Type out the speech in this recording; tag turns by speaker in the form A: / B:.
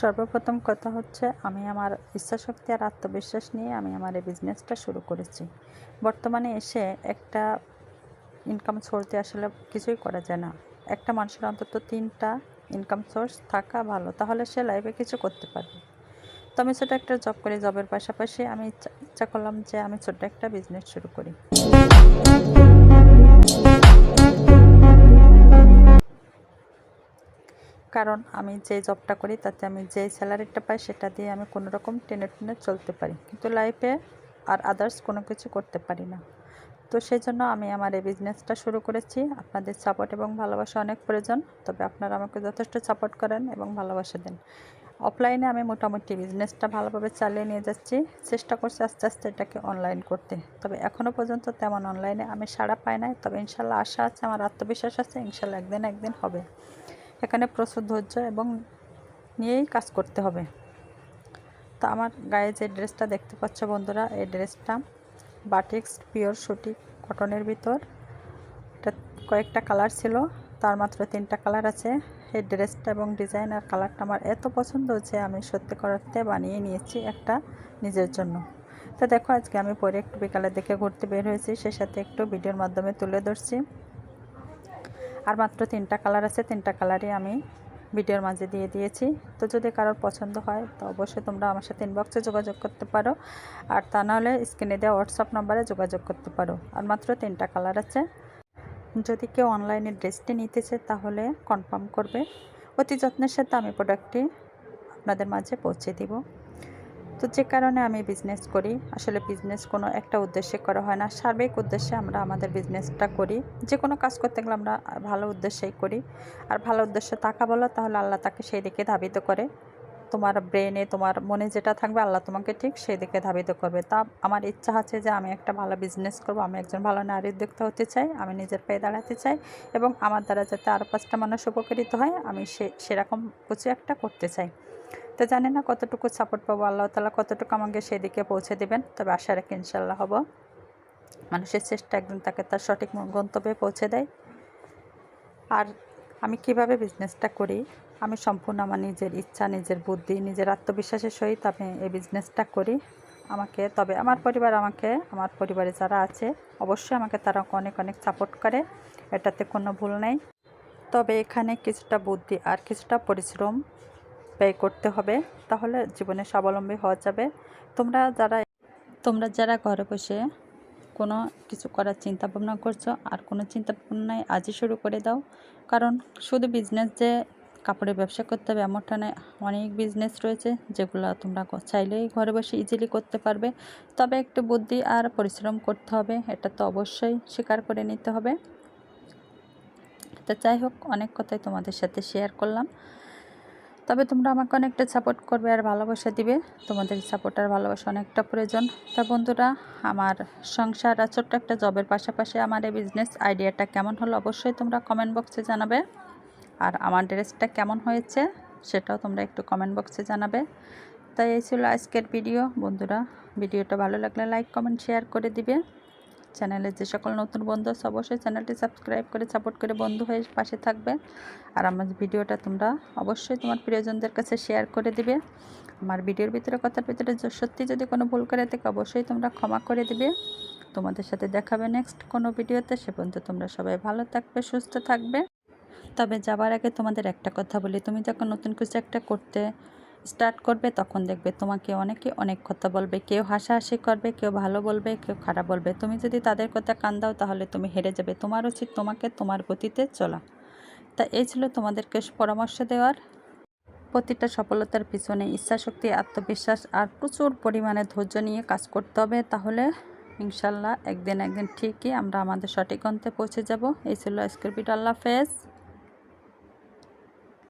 A: সর্বপ্রথম কথা হচ্ছে, আমি আমার ইচ্ছাশক্তি আর আত্মবিশ্বাস নিয়ে আমি আমার এই বিজনেসটা শুরু করেছি। বর্তমানে এসে একটা ইনকাম সোর্স আসলে কিছুই করা যায় না। একটা মানুষের অন্তত তিনটা ইনকাম সোর্স থাকা ভালো, তাহলে সে লাইফে কিছু করতে পারবে। তো আমি ছোটো একটা জব করি জবের পাশাপাশি আমি ইচ্ছা করলাম যে আমি ছোট্ট একটা বিজনেস শুরু করি। কারণ আমি যে জবটা করি, তাতে আমি যে স্যালারিটা পাই, সেটা দিয়ে আমি কোনো রকম টেনে টেনে চলতে পারি। কিন্তু লাইফে আর আদার্স কোনো কিছু করতে পারি না। তো সেই জন্য আমি আমার এই বিজনেসটা শুরু করেছি। আপনাদের সাপোর্ট এবং ভালোবাসা অনেক প্রয়োজন, তবে আপনারা আমাকে যথেষ্ট সাপোর্ট করেন এবং ভালোবাসা দেন। অফলাইনে আমি মোটামুটি বিজনেসটা ভালোভাবে চালিয়ে নিয়ে যাচ্ছি। চেষ্টা করছি আস্তে আস্তে এটাকে অনলাইন করতে। তবে এখনও পর্যন্ত তেমন অনলাইনে আমি সাড়া পাই নাই। তবে ইনশাল্লাহ আশা আছে, আমার আত্মবিশ্বাস আছে, ইনশাল্লাহ একদিন একদিন হবে। এখানে প্রচুর ধৈর্য এবং নিয়েই কাজ করতে হবে। তো আমার গায়ে যে ড্রেসটা দেখতে পাচ্ছ বন্ধুরা, এই ড্রেসটা বাটিক্স পিওর সুটি কটনের ভিতর। এটা কয়েকটা কালার ছিল, তার মাত্র তিনটা কালার আছে। এই ড্রেসটা এবং ডিজাইন আর কালারটা আমার এত পছন্দ হচ্ছে আমি সত্যি করতে বানিয়ে নিয়েছি একটা নিজের জন্য। তো দেখো, আজকে আমি পরে একটু বিকালের দিকে ঘুরতে বের হয়েছি সে সাথে একটু ভিডিওর মাধ্যমে তুলে ধরছি। আর মাত্র তিনটা কালার আছে, তিনটা কালারই আমি ভিডিওর মাঝে দিয়ে দিয়েছি। তো যদি কারোর পছন্দ হয়, তো অবশ্যই তোমরা আমার সাথে ইনবক্সে যোগাযোগ করতে পারো। আর তা নাহলে স্ক্রিনে দেওয়া হোয়াটসঅ্যাপ নাম্বারে যোগাযোগ করতে পারো। আর মাত্র তিনটা কালার আছে। যদি কেউ অনলাইনে ড্রেসটি নিতে চায়, তাহলে কনফার্ম করবে। অতি যত্নের সাথে আমি প্রোডাক্টটি আপনাদের মাঝে পৌঁছে দিব। তো যে কারণে আমি বিজনেস করি। আসলে বিজনেস কোনো একটা উদ্দেশ্যে করা হয় না। সার্বিক উদ্দেশ্যে আমরা আমাদের বিজনেসটা করি। যে কোনো কাজ করতে গেলে আমরা ভালো উদ্দেশ্যেই করি। আর ভালো উদ্দেশ্যে টাকা বলো, তাহলে আল্লাহ তাকে সেই দিকে ধাবিত করে। তোমার ব্রেনে তোমার মনে যেটা থাকবে, আল্লাহ তোমাকে ঠিক সেই দিকে ধাবিত করবে। তা আমার ইচ্ছা আছে যে আমি একটা ভালো বিজনেস করব। আমি একজন ভালো নারী উদ্যোক্তা হতে চাই, আমি নিজের পায়ে দাঁড়াতে চাই এবং আমার দ্বারা যাতে আরও পাঁচটা মানুষ উপকৃত হয়, আমি সে, সেরকম কিছু একটা করতে চাই। তো জানি না কতটুকু সাপোর্ট পাবো, আল্লাহ তালা কতটুকু আমাকে সেদিকে পৌঁছে দেবেন, তবে আশা রাখি ইনশাল্লাহ হব। মানুষের চেষ্টা একদিন তাকে তার সঠিক গন্তব্যে পৌঁছে দেয়। আর আমি কীভাবে বিজনেসটা করি, আমি সম্পূর্ণ আমার নিজের ইচ্ছা, নিজের বুদ্ধি, নিজের আত্মবিশ্বাসের সহিত আমি এই বিজনেসটা করি। আমাকে, তবে আমার পরিবার আমাকে, আমার পরিবারে যারা আছে, অবশ্যই আমাকে তারা অনেক অনেক সাপোর্ট করে, এটাতে কোনো ভুল নেই। তবে এখানে কিছুটা বুদ্ধি আর কিছুটা পরিশ্রম ব্যয় করতে হবে, তাহলে জীবনে স্বাবলম্বী হওয়া যাবে। তোমরা যারা তোমরা যারা ঘরে বসে কোনো কিছু করার চিন্তা ভাবনা করছ আর কোনো চিন্তা ভাবনায় আজই শুরু করে দাও, কারণ শুধু বিজনেস যে কাপড়ের ব্যবসা করতে হবে এমনটা নয়, অনেক বিজনেস রয়েছে যেগুলো তোমরা চাইলেই ঘরে বসে ইজিলি করতে পারবে। তবে একটু বুদ্ধি আর পরিশ্রম করতে হবে, এটা তো অবশ্যই স্বীকার করে নিতে হবে। তো যাই হোক, অনেক কথাই তোমাদের সাথে শেয়ার করলাম। তবে তোমরা আমাকে অনেকটা সাপোর্ট করবে আর ভালোবাসা দিবে। তোমাদের সাপোর্ট আর ভালোবাসা অনেকটা প্রয়োজন। তা বন্ধুরা, আমার সংসার আর ছোট্ট একটা জবের পাশাপাশি আমার এই বিজনেস আইডিয়াটা কেমন হলো অবশ্যই তোমরা কমেন্ট বক্সে জানাবে। আর আমার ড্রেসটা কেমন হয়েছে সেটাও তোমরা একটু কমেন্ট বক্সে জানাবে। তাই এই ছিল আজকের ভিডিও বন্ধুরা ভিডিওটা ভালো লাগলে লাইক কমেন্ট শেয়ার করে দিবে। চ্যানেলের যে সকল নতুন বন্ধু আছে, অবশ্যই চ্যানেলটি সাবস্ক্রাইব করে সাপোর্ট করে বন্ধু হয়ে পাশে থাকবে আর আমার ভিডিওটা তোমরা অবশ্যই তোমার প্রিয়জনদের কাছে শেয়ার করে দিবে। আমার ভিডিওর ভিতরে, কথার ভিতরে সত্যি যদি কোনো ভুল করে থাকে, অবশ্যই তোমরা ক্ষমা করে দিবে। তোমাদের সাথে দেখাবে নেক্সট কোনো ভিডিওতে। সে পর্যন্ত তোমরা সবাই ভালো থাকবে, সুস্থ থাকবে। তবে যাবার আগে তোমাদের একটা কথা বলি। তুমি যখন নতুন কিছু একটা করতে স্টার্ট করবে, তখন দেখবে তোমাকে অনেকে অনেক কথা বলবে। কেউ হাসাহাসি করবে, কেউ ভালো বলবে, কেউ খারাপ বলবে। তুমি যদি তাদের কথা কান দাও, তাহলে তুমি হেরে যাবে। তোমার উচিত তোমাকে তোমার গতিতে চলা। তা এই ছিল তোমাদেরকে পরামর্শ দেওয়ার। প্রতিটা সফলতার পিছনে ইচ্ছাশক্তি আত্মবিশ্বাস আর প্রচুর পরিমাণে ধৈর্য নিয়ে কাজ করতে হবে। তাহলে ইনশাল্লাহ একদিন একদিন ঠিকই আমরা আমাদের সঠিক অন্তে পৌঁছে যাব। এই ছিল আজকের আল্লাহ হাফেজ।